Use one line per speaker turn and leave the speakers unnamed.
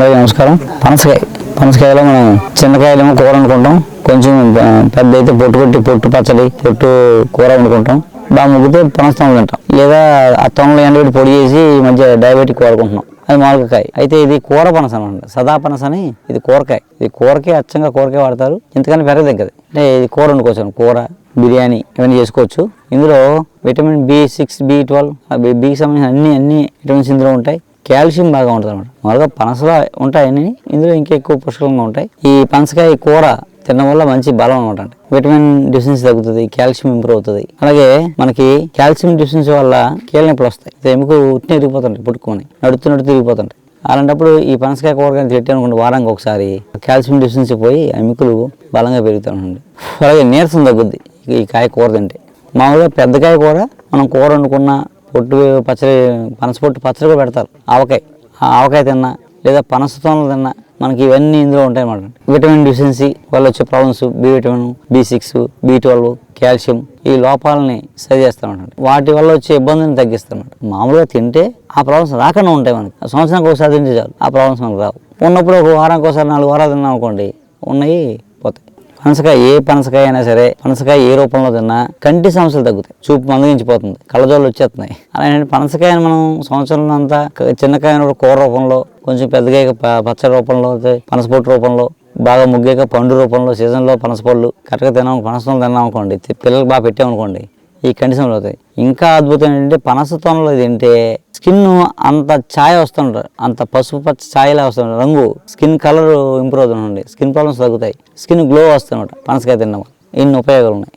అందరికీ నమస్కారం. పనసకాయ పనసకాయలో మనం చిన్నకాయలేమో కూర వండుకుంటాం కొంచెం పెద్ద అయితే పొట్టు కొట్టి పొట్టు పచ్చడి పొట్టు కూర వండుకుంటాం బాగా ముగ్గితే పనస తింటాం. లేదా ఆ తొమ్మిది ఎండబెట్టి పొడి చేసి మంచిగా డయాబెటిక్ వాడుకుంటున్నాం అది మామిడికాయ. అయితే ఇది కూర పనస అనమాట సదా పనస అని ఇది కూరకాయ. ఇది కూరకే అచ్చంగా కూరకాయ వాడతారు. ఇంతకని పెరగదు కదా అంటే ఇది కూర వండుకోవచ్చు కూర బిర్యానీ ఇవన్నీ చేసుకోవచ్చు. ఇందులో vitamin B six B twelve B సంబంధించిన అన్ని అన్ని విటమిన్స్ ఇందులో ఉంటాయి. కాల్షియం బాగా ఉంటుంది అనమాట మామూలుగా పనసలో ఉంటాయని ఇందులో ఇంకా ఎక్కువ పుష్కలంగా ఉంటాయి. ఈ పనసకాయ కూర తినడం వల్ల మంచి బలం అనమాట విటమిన్ డిఫిషియన్సీ తగ్గుతుంది కాల్షియం ఇంప్రూవ్ అవుతుంది. అలాగే మనకి కాల్షియం డిఫిషియన్సీ వల్ల కీళ్ళ నొప్పులు వస్తాయి. ఇది ఎముక ఉట్టిన ఇరిగిపోతుంటాయి పుట్టుకొని నడుతూ నడుతూ తిరిగిపోతుంటాయి అలాంటప్పుడు ఈ పనసకాయ కూర కానీ అనుకోండి వారానికి ఒకసారి కాల్షియం డిఫిషియన్సీ పోయి ఎముకలు బలంగా పెరుగుతాయి అలాగే నీరసం తగ్గుద్ది ఈ కాయ కూర తింటే. మామూలుగా పెద్ద కాయ కూర మనం కూర వండుకున్న పొట్టు పచ్చడి పనస పొట్టు పచ్చడి కూడా పెడతారు. ఆవకాయ. ఆ ఆవకాయ తిన్నా లేదా పనస తోనలు తిన్నా మనకి ఇవన్నీ ఇందులో ఉంటాయి అన్నమాట. విటమిన్ డిఫిషియన్సీ వల్ల వచ్చే problems B vitamin B six B twelve calcium ఈ లోపాలని సరి చేస్తామంట వాటి వల్ల వచ్చే ఇబ్బందిని తగ్గిస్తామంట మామూలుగా తింటే ఆ ప్రాబ్లమ్స్ రాకుండా ఉంటాయి మనకి. సంవత్సరానికి ఒకసారి తింటే చాలు ఆ ప్రాబ్లమ్స్ మనకు రావు. ఉన్నప్పుడు ఒక వారానికి ఒకసారి నాలుగు వారాలు తిన్నాం అనుకోండి ఉన్నాయి పోతాయి. పనసకాయ ఏ పనసకాయ అయినా సరే పనసకాయ ఏ రూపంలో తిన్నా కంటి సమస్యలు తగ్గుతాయి. చూపు మందగించిపోతుంది కళ్ళజోళ్ళు వచ్చేస్తున్నాయి. అలాంటి పనసకాయని మనం సంవత్సరంలో అంతా చిన్నకాయను కూర రూపంలో కొంచెం పెద్దగా ప- పచ్చడి రూపంలో పనసపొట్టు రూపంలో బాగా ముగ్గాక పండు రూపంలో సీజన్లో పనసపళ్ళు కరెక్ట్గా తినాం పనసలు తిన్నాం అనుకోండి. పిల్లలకు బాగా పెట్టామనుకోండి ఈ కండిషన్లు అవుతాయి. ఇంకా అద్భుతం ఏంటంటే పనస తోనలో తింటే స్కిన్ అంత ఛాయ వస్తుంటారు అంత పసుపు పచ్చ ఛాయలా వస్తుంటారు రంగు. స్కిన్ కలర్ ఇంప్రూవ్ అవుతుందండి. స్కిన్ ప్రాబ్లమ్స్ తగ్గుతాయి. స్కిన్ గ్లో వస్తుందన్నమాట. పనసకాయ తిన్నాము ఇన్ని ఉపయోగాలు ఉన్నాయి?